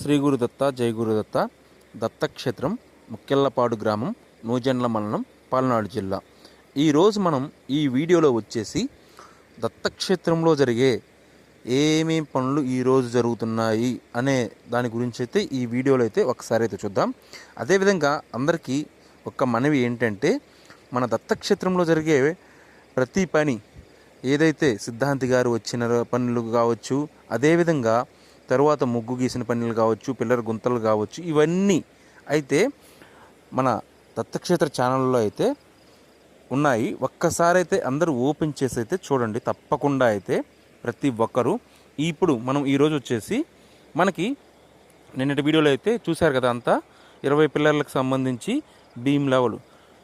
శ్రీ గురుదత్త జై గురుదత్త దత్తక్షేత్రం ముక్కెళ్ళపాడు గ్రామం నూజెండ్ల మండలం పల్నాడు జిల్లా. ఈరోజు మనం ఈ వీడియోలో వచ్చేసి దత్తక్షేత్రంలో జరిగే ఏమేం పనులు ఈరోజు జరుగుతున్నాయి అనే దాని గురించి అయితే ఈ వీడియోలో అయితే ఒకసారి అయితే చూద్దాం. అదేవిధంగా అందరికీ ఒక మనవి ఏంటంటే మన దత్తక్షేత్రంలో జరిగే ప్రతి పని ఏదైతే సిద్ధాంతి గారు వచ్చిన పనులు కావచ్చు అదేవిధంగా తర్వాత ముగ్గు గీసిన పనులు కావచ్చు పిల్లల గుంతలు కావచ్చు ఇవన్నీ అయితే మన దత్తక్షేత్ర ఛానల్లో అయితే ఉన్నాయి. ఒక్కసారి అయితే అందరూ ఓపెన్ చేసి అయితే చూడండి. తప్పకుండా అయితే ప్రతి ఒక్కరూ. ఇప్పుడు మనం ఈరోజు వచ్చేసి మనకి నిన్నటి వీడియోలో అయితే చూశారు కదా అంతా. ఇరవై పిల్లర్లకు సంబంధించి భీమ్ లెవెల్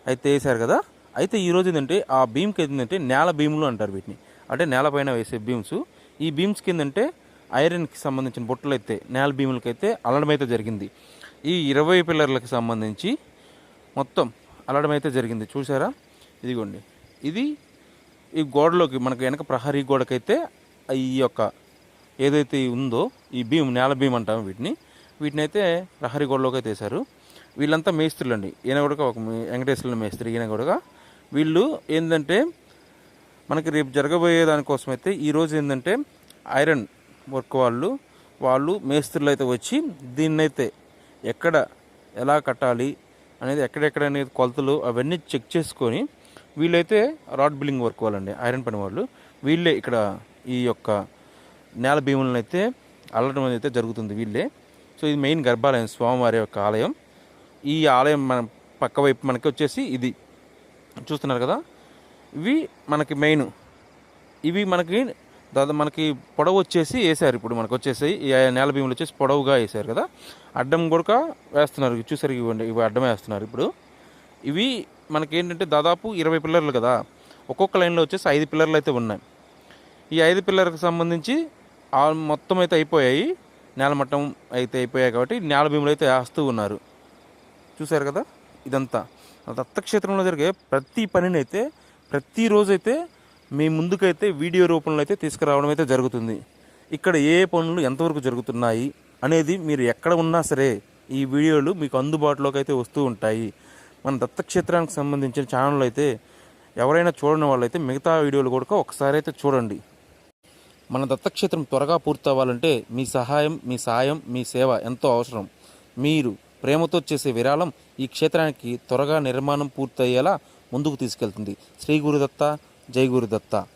అయితే వేశారు కదా. అయితే ఈరోజు ఏంటంటే ఆ భీమ్కి ఏంటంటే నేల భీములు అంటారు వీటిని. అంటే నేలపైన వేసే భీమ్స్. ఈ భీమ్స్కి కిందంటే ఐరన్కి సంబంధించిన బుట్టలు అయితే నేల భీములకి అయితే అల్లడమైతే అయితే జరిగింది. ఈ ఇరవై పిల్లర్లకు సంబంధించి మొత్తం అల్లడం అయితే జరిగింది. చూసారా ఇదిగోండి. ఇది ఈ గోడలోకి మనకు వెనక ప్రహరీ గోడకైతే ఈ యొక్క ఏదైతే ఉందో ఈ భీమ్ నేల భీమ్ అంటాం వీటిని వీటిని అయితే ప్రహరీ గోడలోకి అయితే వేశారు. వీళ్ళంతా మేస్త్రులు అండి ఈయన కూడా ఒక వెంకటేశ్వరుల మేస్త్రి ఈయన కూడా వీళ్ళు ఏంటంటే మనకి రేపు జరగబోయే దానికోసం అయితే ఈరోజు ఏంటంటే ఐరన్ వర్క్ వాళ్ళు వాళ్ళు మేస్త్రులు అయితే వచ్చి దీన్నైతే ఎక్కడ ఎలా కట్టాలి అనేది ఎక్కడెక్కడ అనేది కొలతలు అవన్నీ చెక్ చేసుకొని వీళ్ళైతే రాడ్ బిల్లింగ్ వర్క్ వాళ్ళండి ఐరన్ పని వాళ్ళు. వీళ్ళే ఇక్కడ ఈ యొక్క నేల భీములను అయితే అల్లడం అయితే జరుగుతుంది వీళ్ళే. సో ఇది మెయిన్ గర్భాలయం స్వామివారి యొక్క ఆలయం. ఈ ఆలయం మన పక్క వైపు మనకి వచ్చేసి ఇది. చూస్తున్నారు కదా? ఇవి మనకి మెయిన్. ఇవి మనకి దాదాపు మనకి పొడవు వచ్చేసి వేసారు. ఇప్పుడు మనకు వచ్చేసి ఈ నేల భీములు వచ్చేసి పొడవుగా వేసారు కదా. అడ్డం కూడా వేస్తున్నారు. చూసారు ఇవ్వండి. ఇవి అడ్డం వేస్తున్నారు ఇప్పుడు. ఇవి మనకి ఏంటంటే దాదాపు ఇరవై పిల్లర్లు కదా. ఒక్కొక్క లైన్లో వచ్చేసి ఐదు పిల్లర్లు అయితే ఉన్నాయి. ఈ ఐదు పిల్లర్కి సంబంధించి ఆ మొత్తం అయితే అయిపోయాయి. నేలమట్టం అయితే అయిపోయాయి కాబట్టి నేల భీములు అయితే వేస్తూ ఉన్నారు. చూశారు కదా? ఇదంతా. దత్తక్షేత్రంలో జరిగే ప్రతి పనిని అయితే ప్రతిరోజు మీ ముందుకైతే వీడియో రూపంలో అయితే తీసుకురావడం అయితే జరుగుతుంది. ఇక్కడ ఏ పనులు ఎంతవరకు జరుగుతున్నాయి అనేది మీరు ఎక్కడ ఉన్నా సరే ఈ వీడియోలు మీకు అందుబాటులోకి అయితే వస్తూ ఉంటాయి. మన దత్తక్షేత్రానికి సంబంధించిన ఛానల్ అయితే ఎవరైనా చూడని వాళ్ళైతే మిగతా వీడియోలు కూడా ఒకసారి అయితే చూడండి. మన దత్తక్షేత్రం త్వరగా పూర్తవ్వాలంటే మీ సహాయం మీ సాయం మీ సేవ ఎంతో అవసరం. మీరు ప్రేమతో చేసే విరాళం ఈ క్షేత్రానికి త్వరగా నిర్మాణం పూర్తయ్యేలా ముందుకు తీసుకెళ్తుంది. శ్రీ గురుదత్త జై గురుదత్త.